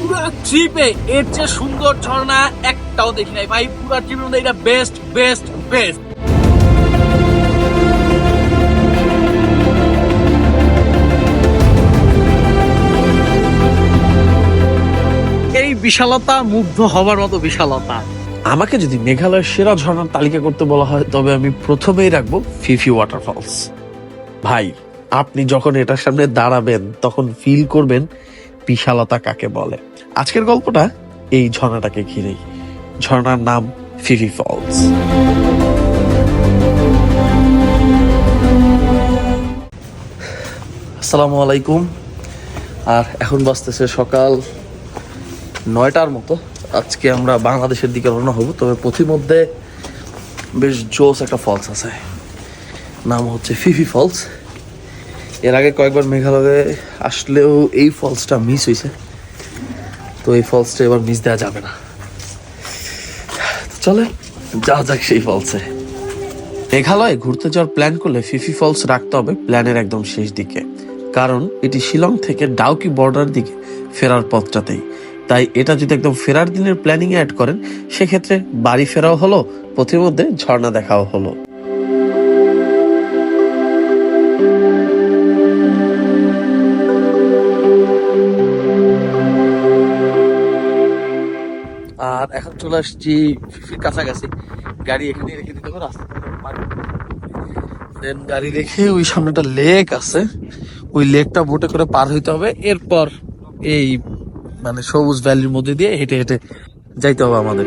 পুরো ট্রিপে এর যে সুন্দর ঝর্ণা একটাও দেখি নাই। ভাই পুরো ট্রিপের মধ্যে এটা বেস্ট বেস্ট বেস্ট এই বিশালতা মুগ্ধ হবার মতো বিশালতা। আমাকে যদি মেঘালয়ের সেরা ঝর্ণার তালিকা করতে বলা হয় তবে আমি প্রথমেই রাখব ফিফি ওয়াটারফলস ভাই আপনি যখন এটার সামনে দাঁড়াবেন তখন ফিল করবেন বিশালতা কাকে বলে? আজকের গল্পটা এই ঝর্ণাটাকে ঘিরেই। ঝর্ণার নাম ফিফি ফলস আসসালামু আলাইকুম। আর এখন বাজতেছে সকাল নয়টার মতো। আজকে আমরা বাংলাদেশের দিকে রওনা হব, তবে পথিমধ্যে বেশ জোস একটা ফলস আছে। নাম হচ্ছে ফিফি ফলস এর আগে কয়েকবার মেঘালয়ে আসলেও এই ফলসটা মিস হয়েছে। তো এই ফলসটা এবার মিস দেওয়া যাবে না। চলে, যা যাক সেই ফলসে মেঘালয়ে ঘুরতে যাওয়ার প্ল্যান করলে ফিফি ফলস রাখতে হবে প্ল্যানের একদম শেষ দিকে। কারণ এটি শিলং থেকে ডাউকি বর্ডার দিকে ফেরার পথটাতেই। তাই এটা যদি একদম ফেরার দিনের প্ল্যানিং অ্যাড করেন, সেক্ষেত্রে বাড়ি ফেরাও হলো পথের মধ্যে ঝর্ণা দেখাও হলো। চলে আসছি কাছাকাছি। গাড়ি এখানে রেখে দিতে রাস্তা দেন গাড়ি রেখে ওই সামনে একটা লেক আছে। ওই লেকটা বোটে করে পার হইতে হবে। এরপর এই মানে সবুজ ভ্যালির মধ্যে দিয়ে হেঁটে হেঁটে যাইতে হবে আমাদের।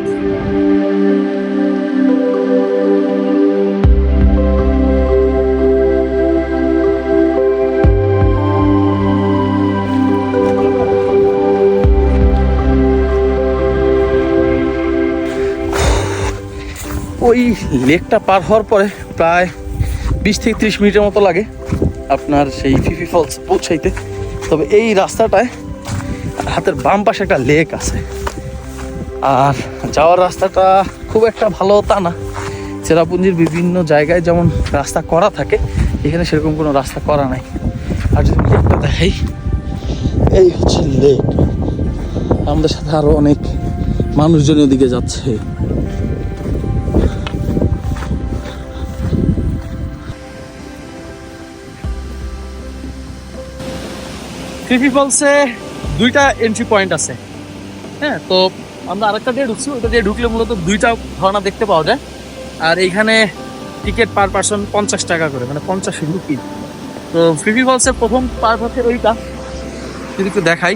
ওই লেকটা পার হওয়ার পরে প্রায় বিশ থেকে ত্রিশ মিনিটের মতো লাগে আপনার সেই ফিফি ফলস পৌঁছাইতে। তবে এই রাস্তাটায় হাতের বাম পাশে একটা লেক আছে। আর যাওয়ার রাস্তাটা খুব একটা ভালো তা না। চেরাপুঞ্জির বিভিন্ন জায়গায় যেমন রাস্তা করা থাকে, এখানে সেরকম কোনো রাস্তা করা নাই। আর যদি লেকটা দেখাই, এই হচ্ছে লেক। আমাদের সাথে আরও অনেক মানুষজন ওদিকে যাচ্ছে। ফিফি ফলসে দুইটা এন্ট্রি পয়েন্ট আছে। হ্যাঁ তো আমরা আরেকটা দিয়ে ঢুকছি ওটা দিয়ে ঢুকলে মূলত দুইটা ঝর্ণা দেখতে পাওয়া যায়। আর এইখানে টিকিট পার পার্সন পঞ্চাশ টাকা করে মানে পঞ্চাশ রুপি তো ফিফি ফলসের প্রথম পার্ট হচ্ছে ওইটা যদি একটু দেখাই,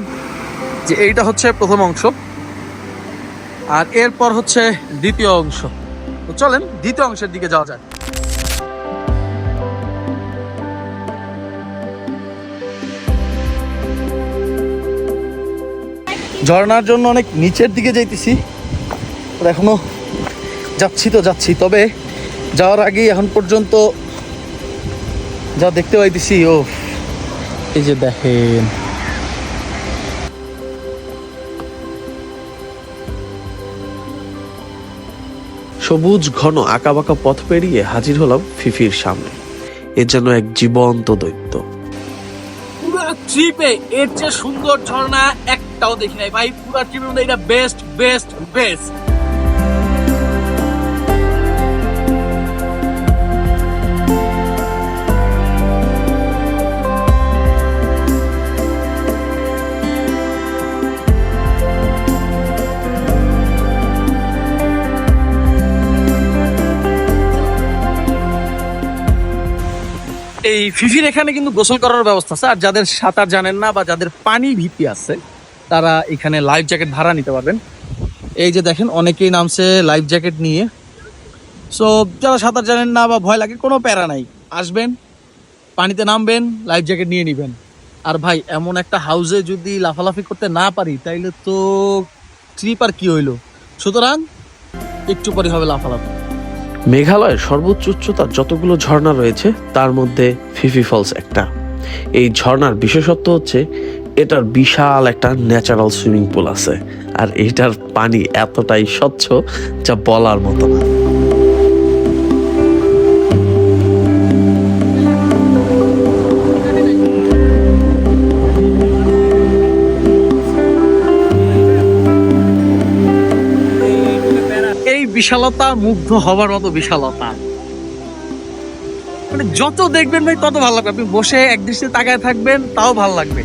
যে এইটা হচ্ছে প্রথম অংশ, আর এরপর হচ্ছে দ্বিতীয় অংশ। তো চলেন দ্বিতীয় অংশের দিকে যাওয়া যায় ঝর্ণার জন্য অনেক নিচের দিকে যাইতেছি। আর এখনও যাচ্ছি তো যাচ্ছি তবে যাওয়ার আগেই এখন পর্যন্ত যা দেখতে পাইতেছি ও এই যে দেখেন। সবুজ ঘন আঁকাবাঁকা পথ পেরিয়ে হাজির হলাম ফিফির সামনে। এ যেন এক জীবন্ত দৈত্য। পুরো ট্রিপে এর যে সুন্দর ঝর্ণা একটাও দেখি নাই। ভাই, পুরো ট্রিপের মধ্যে এটা বেস্ট বেস্ট বেস্ট এই ফিফির এখানে কিন্তু গোসল করার ব্যবস্থা আছে। আর যাদের সাঁতার জানেন না বা যাদের পানি ভীতি আছে তারা এখানে লাইফ জ্যাকেট ভাড়া নিতে পারবেন। এই যে দেখেন, অনেকেই নামছে লাইফ জ্যাকেট নিয়ে। সো যারা সাঁতার জানেন না বা ভয় লাগে, কোনো প্যারা নাই। আসবেন, পানিতে নামবেন লাইফ জ্যাকেট নিয়ে নেবেন। আর ভাই, এমন একটা হাউসে যদি লাফালাফি করতে না পারি, তাইলে তো ট্রিপ আর কি হইল? সুতরাং, একটু পরে হবে লাফালাফি। মেঘালয়ের সর্বোচ্চ উচ্চতার যতগুলো ঝর্ণা রয়েছে, তার মধ্যে ফিফি ফলস একটা। এই ঝর্ণার বিশেষত্ব হচ্ছে এটার বিশাল একটা ন্যাচারাল সুইমিং পুল আছে। আর এটার পানি এতটাই স্বচ্ছ যা বলার মতো না। বিশালতা মুগ্ধ হবার মতো বিশালতা। মানে যত দেখবেন ভাই, তত ভালো লাগবে। আপনি বসে এক দৃষ্টিতে তাকায় থাকবেন, তাও ভালো লাগবে।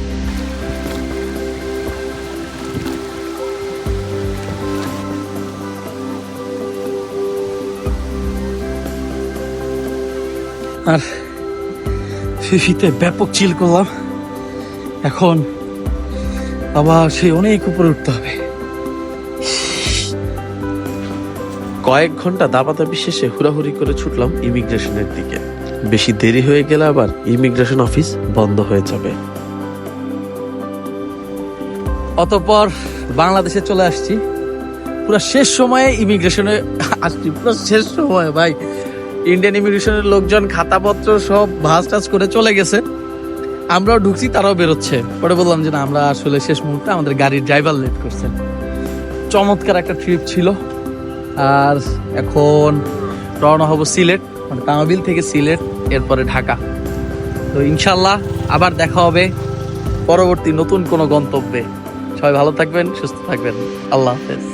আর ফিফিতে ব্যাপক চিল করলাম। এখন আবার সেই অনেক উপরে উঠতে হবে। কয়েক ঘণ্টা দাপাদাপি শেষে হুড়াহুড়ি করে ছুটলাম ইমিগ্রেশনের দিকে। বেশি দেরি হয়ে গেলে আবার ইমিগ্রেশন অফিস বন্ধ হয়ে যাবে। অতপর বাংলাদেশে চলে আসছি। পুরো শেষ সময়ে ইমিগ্রেশনে আসছি। পুরো শেষ সময়ে ভাই। ইন্ডিয়ান ইমিগ্রেশনের লোকজন খাতাপত্র সব ভাজ টাজ করে চলে গেছে। আমরাও ঢুকছি, তারাও বেরোচ্ছে। পরে বললাম যে না, আমরা আসলে শেষ মুহূর্তে আমাদের গাড়ির ড্রাইভার লেট করছে। চমৎকার একটা ট্রিপ ছিল। আর এখন রওনা হব সিলেট মানে তামাবিল থেকে সিলেট, এরপরে ঢাকা। তো ইনশাল্লাহ আবার দেখা হবে পরবর্তী নতুন কোনো গন্তব্যে। সবাই ভালো থাকবেন, সুস্থ থাকবেন। আল্লাহ হাফেজ।